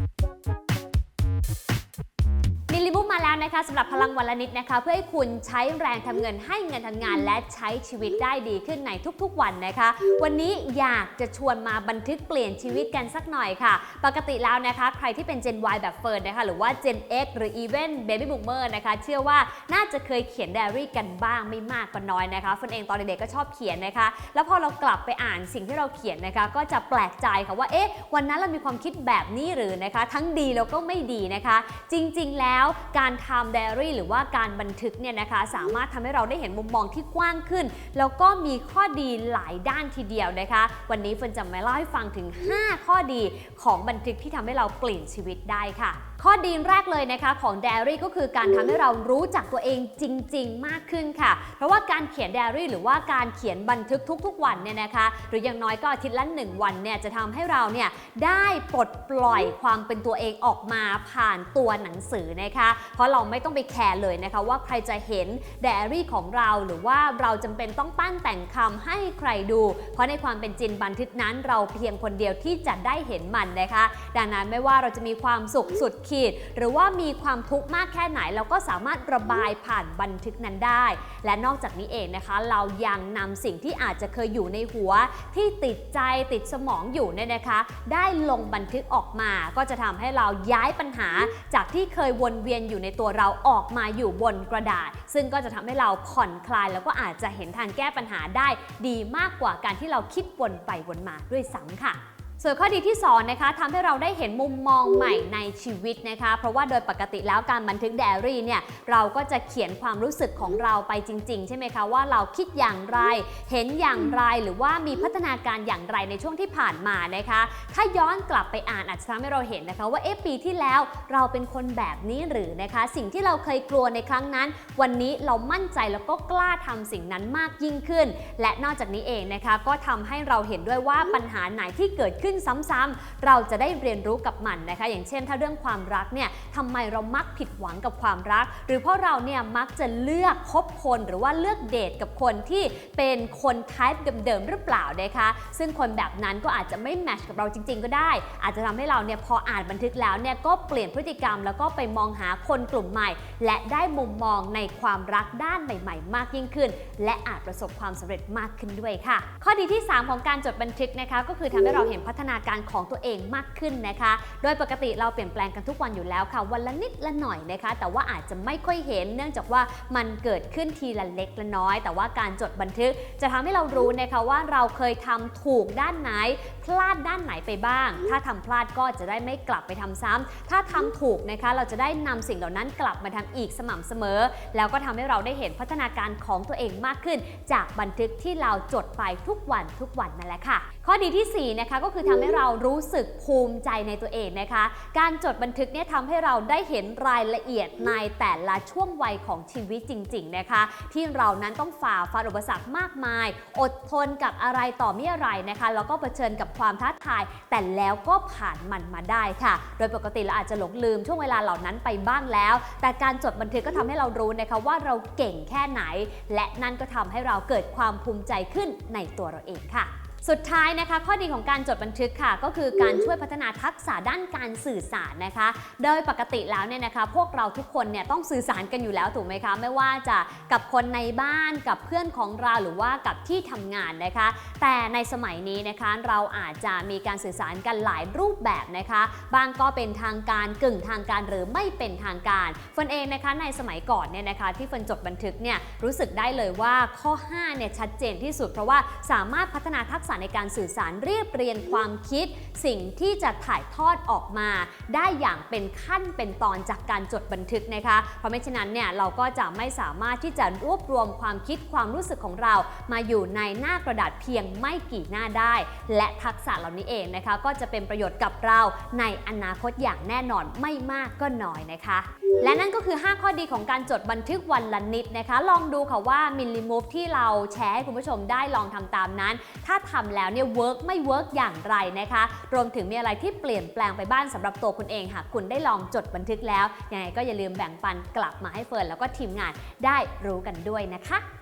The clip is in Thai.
Thank you. แล้วนะคะสำหรับพลังวันละนิดนะคะ เพื่อให้คุณใช้แรงทำเงินให้เงินทำงาน และใช้ชีวิตได้ดีขึ้นในทุกๆวันนะคะ วันนี้อยากจะชวนมาบันทึกเปลี่ยนชีวิตกันสักหน่อยค่ะ ปกติแล้วนะคะ ใครที่เป็น Gen Y แบบเฟิร์นนะคะ หรือว่า Gen X หรือ Even Baby Boomer นะคะ เชื่อว่าน่าจะเคยเขียนไดอารี่กันบ้างไม่มากก็น้อยนะคะเฟิร์นเองตอนเด็กๆก็ชอบเขียนนะคะ แล้วพอเรากลับไปอ่านสิ่งที่เราเขียนนะคะ ก็จะแปลกใจค่ะว่าเอ๊ะวันนั้นเรามีความคิดแบบนี้หรือนะคะ ทั้งดีแล้วก็ไม่ดีนะคะ จริง ๆ แล้วการทำไดอารี่หรือว่าการบันทึกเนี่ยนะคะสามารถทำให้เราได้เห็นมุมมองที่กว้างขึ้น แล้วก็มีข้อดีหลายด้านทีเดียวนะคะ วันนี้เฟิร์นจะมาเล่าให้ฟังถึง 5 ข้อดีของบันทึกที่ทำให้เราเปลี่ยนชีวิตได้ค่ะข้อดีแรกเลยนะคะของไดอารี่ก็คือการทำให้เรารู้จักตัวเองจริง ๆ มากขึ้นค่ะ เพราะว่าการเขียนไดอารี่หรือว่าการเขียนบันทึกทุก ๆ วันเนี่ยนะคะ หรืออย่างน้อยก็อาทิตย์ละ1วันเนี่ยจะทำให้เราเนี่ยได้ปลดปล่อยความเป็นตัวเองออกมาผ่านตัวหนังสือนะคะ เพราะเราไม่ต้องไปแคร์เลยนะคะว่าใครจะเห็นไดอารี่ของเราหรือว่าเราจำเป็นต้องปั้นแต่งคำให้ใครดู เพราะในความเป็นจริงบันทึกนั้น เราเพียงคนเดียวที่จะได้เห็นมันนะคะ ดังนั้นไม่ว่าเราจะมีความสุขสุดขีด หรือว่ามีความทุกข์มากแค่ไหน เราก็สามารถระบายผ่านบันทึกนั้นได้ และนอกจากนี้เองนะคะ เรายังนำสิ่งที่อาจจะเคยอยู่ในหัว ที่ติดใจติดสมองอยู่เนี่ยนะคะ ได้ลงบันทึกออกมา ก็จะทำให้เราย้ายปัญหาจากที่เคยวนเวียนอยู่ในตัวเราออกมาอยู่บนกระดาษ ซึ่งก็จะทำให้เราผ่อนคลาย แล้วก็อาจจะเห็นทางแก้ปัญหาได้ดีมากกว่าการที่เราคิดวนไปวนมาด้วยซ้ำค่ะ ส่วนข้อดีที่2นะคะทำให้เราได้เห็นมุมมองใหม่ในชีวิตนะคะ เพราะว่าโดยปกติแล้วการบันทึกไดอารี่เนี่ยเราก็จะเขียนความรู้สึกของเราไปจริง ๆ ใช่ไหมคะว่าเราคิดอย่างไร เห็นอย่างไรหรือว่ามีพัฒนาการอย่างไรในช่วงที่ผ่านมานะคะ ถ้าย้อนกลับไปอ่านอาจจะทำให้เราเห็นนะคะ ว่าเอ๊ะปีที่แล้วเราเป็นคนแบบนี้หรือนะคะ สิ่งที่เราเคยกลัวในครั้งนั้น วันนี้เรามั่นใจแล้วก็กล้าทำสิ่งนั้นมากยิ่งขึ้น และนอกจากนี้เองนะคะ ก็ทำให้เราเห็นด้วยว่าปัญหาไหนที่เกิดขึ้นซ้ำๆเราจะได้เรียนรู้กับมันนะคะ อย่างเช่น ถ้าเรื่องความรักเนี่ยทำไมเรามักผิดหวังกับความรัก หรือเพราะเราเนี่ยมักจะเลือกคบคนหรือว่าเลือกเดทกับคนที่เป็นคนไทป์เดิมๆหรือเปล่านะคะซึ่งคนแบบนั้นก็อาจจะไม่แมชกับเราจริง ๆ ก็ได้ อาจจะทำให้เราเนี่ยพออ่านบันทึกแล้วเนี่ยก็เปลี่ยนพฤติกรรม แล้วก็ไปมองหาคนกลุ่มใหม่ และได้มุมมองในความรักด้านใหม่ ๆ มากยิ่งขึ้น และอาจประสบความสำเร็จมากขึ้นด้วยค่ะ ข้อดีที่ 3 ของการจดบันทึกนะคะก็คือทำให้เราเห็นพัฒนาการของตัวเองมากขึ้นนะคะ โดยปกติเราเปลี่ยนแปลงกันทุกวันอยู่แล้วค่ะ วันละนิดละหน่อยนะคะ แต่ว่าอาจจะไม่ค่อยเห็นเนื่องจากว่ามันเกิดขึ้นทีละเล็กละน้อย แต่ว่าการจดบันทึกจะทำให้เรารู้นะคะว่าเราเคยทำถูกด้านไหน ลาดด้านไหนไปบ้าง ถ้าทำพลาดก็จะได้ไม่กลับไปทำซ้ำถ้าทำถูกนะคะเราจะได้นำสิ่งเหล่านั้นกลับมาทำอีกสม่ำเสมอ แล้วก็ทำให้เราได้เห็นพัฒนาการของตัวเองมากขึ้น จากบันทึกที่เราจดไปทุกวันทุกวันนั่นแหละค่ะ ข้อดีที่4นะคะก็คือทำให้เรารู้สึกภูมิใจในตัวเองนะคะ การจดบันทึกเนี่ยทำให้เราได้เห็นรายละเอียดในแต่ละช่วงวัยของชีวิตจริง ๆ นะคะ ที่เรานั้นต้องฝ่าฟันอุปสรรคมากมาย อดทนกับอะไรต่อมีอะไรนะคะแล้วก็เผชิญกับความท้าทาย แต่แล้วก็ผ่านมันมาได้ค่ะ โดยปกติเราอาจจะหลงลืมช่วงเวลาเหล่านั้นไปบ้างแล้ว แต่การจดบันทึกก็ทำให้เรารู้นะคะว่าเราเก่งแค่ไหน และนั่นก็ทำให้เราเกิดความภูมิใจขึ้นในตัวเราเองค่ะ สุดท้ายนะคะ ข้อดีของการจดบันทึกค่ะ ก็คือการช่วยพัฒนาทักษะด้านการสื่อสารนะคะ โดยปกติแล้วเนี่ยนะคะ พวกเราทุกคนเนี่ยต้องสื่อสารกันอยู่แล้วถูกไหมคะ ไม่ว่าจะกับคนในบ้านกับเพื่อนของเราหรือว่ากับที่ทำงานนะคะ แต่ในสมัยนี้นะคะเราอาจจะมีการสื่อสารกันหลายรูปแบบนะคะบางก็เป็นทางการกึ่งทางการหรือไม่เป็นทางการเฟินเองนะคะในสมัยก่อนเนี่ยนะคะ ที่เฟินจดบันทึกเนี่ยรู้สึกได้เลยว่าข้อ5เนี่ยชัดเจนที่สุด เพราะว่าสามารถพัฒนาทักษะในการสื่อสารเรียบเรียงความคิด สิ่งที่จะถ่ายทอดออกมา ได้อย่างเป็นขั้นเป็นตอนจากการจดบันทึกนะคะ เพราะไม่ฉะนั้นเนี่ยเราก็จะไม่สามารถที่จะรวบรวมความคิดความรู้สึกของเรามาอยู่ในหน้ากระดาษเพียงไม่กี่หน้าได้ และทักษะเหล่านี้เองนะคะ ก็จะเป็นประโยชน์กับเราในอนาคตอย่างแน่นอนไม่มากก็น้อยนะคะ และนั่นก็คือ 5 ข้อดีของการจดบันทึกวันละนิดนะคะ ลองดูค่ะว่ามิลลิมูฟที่เราแชร์ให้คุณผู้ชมได้ลองทำตามนั้น ถ้าททำแล้วเนี่ยเวิร์กไม่เวิร์กอย่างไรนะคะ รวมถึงมีอะไรที่เปลี่ยนแปลงไปบ้างสำหรับตัวคุณเองหากคุณได้ลองจดบันทึกแล้วยังไงก็อย่าลืมแบ่งปันกลับมาให้เฟิร์นแล้วก็ทีมงานได้รู้กันด้วยนะคะ